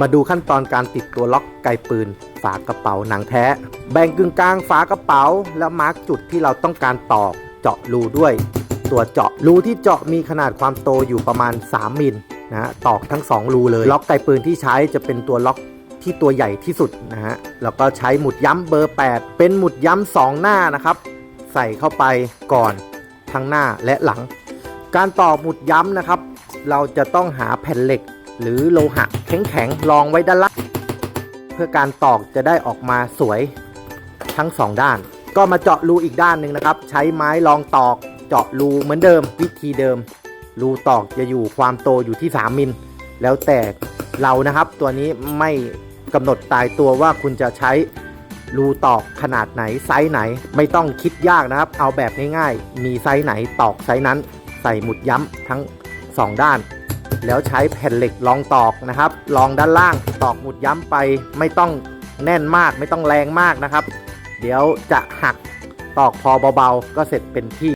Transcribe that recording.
มาดูขั้นตอนการติดตัวล็อกไกปืน ฝากระเป๋าหนังแท้ แบ่งกึ่งกลางฝากระเป๋า แล้วมาร์กจุดที่เราต้องการตอกเจาะรูด้วย ตัวเจาะรูที่เจาะมีขนาดความโตอยู่ประมาณ 3มิลนะฮะตอกทั้ง 2 รูเลย ล็อกไกปืนที่ใช้จะเป็นตัวล็อกที่ตัวใหญ่ที่สุดนะฮะแล้วก็ใช้หมุดย้ำเบอร์ 8 เป็นหมุดย้ำสองหน้านะครับ ใส่เข้าไปก่อนทั้งหน้าและหลัง การตอกหมุดย้ำนะครับ เราจะต้องหาแผ่นเหล็ก หรือโลหะแข็งๆรองไว้ด้านล่างเพื่อการตอกจะได้ออกมาสวยทั้งสองด้าน ก็มาเจาะรูอีกด้านหนึ่งนะครับ ใช้ไม้รองตอกเจาะรูเหมือนเดิม วิธีเดิม รูตอกจะอยู่ความโตอยู่ที่ 3 มิล แล้วแต่เรานะครับ ตัวนี้ไม่กำหนดตายตัวว่าคุณจะใช้รูตอกขนาดไหนไซส์ไหน ไม่ต้องคิดยากนะครับ เอาแบบง่ายๆ มีไซส์ไหนตอกไซส์นั้น ใส่หมุดย้ำทั้ง 2 ด้าน แล้วใช้แผ่นเหล็กรองตอกนะครับรองด้านล่างตอกหมุดย้ำไปไม่ต้องแน่นมากไม่ต้องแรงมากนะครับ เดี๋ยวจะหักตอกพอเบาๆ ก็เสร็จเป็นที่